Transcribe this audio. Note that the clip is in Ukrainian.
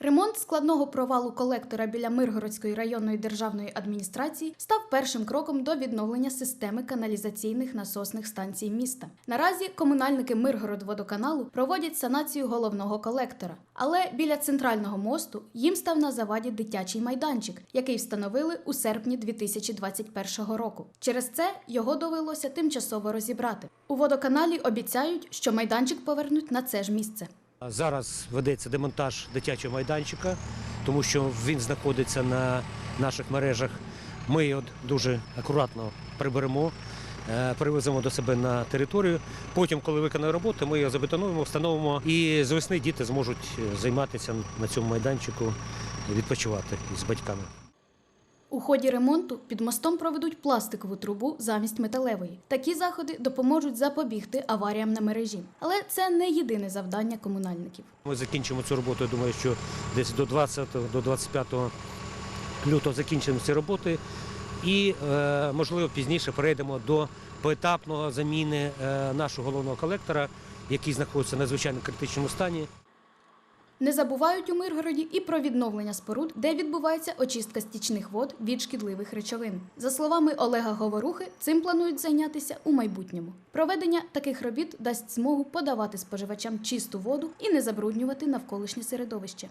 Ремонт складного провалу колектора біля Миргородської районної державної адміністрації став першим кроком до відновлення системи каналізаційних насосних станцій міста. Наразі комунальники Миргородводоканалу проводять санацію головного колектора, але біля центрального мосту їм став на заваді дитячий майданчик, який встановили у серпні 2021 року. Через це його довелося тимчасово розібрати. У водоканалі обіцяють, що майданчик повернуть на це ж місце. Зараз ведеться демонтаж дитячого майданчика, тому що він знаходиться на наших мережах. Ми його дуже акуратно приберемо, е, перевеземо до себе на територію. Потім, коли виконає роботу, ми його забетонуємо, встановимо і з весни діти зможуть е, займатися на цьому майданчику, відпочивати з батьками. У ході ремонту під мостом проведуть пластикову трубу замість металевої. Такі заходи допоможуть запобігти аваріям на мережі. Але це не єдине завдання комунальників. Ми закінчимо цю роботу. Я думаю, що десь до 20 до 25 лютого закінчимо ці роботи. І, е, можливо, пізніше перейдемо до поетапного заміни е, нашого головного колектора, який знаходиться в надзвичайно критичному стані. Не забувають у Миргороді і про відновлення споруд, де відбувається очистка стічних вод від шкідливих речовин. За словами Олега Говорухи, цим планують зайнятися у майбутньому. Проведення таких робіт дасть змогу подавати споживачам чисту воду і не забруднювати навколишнє середовище.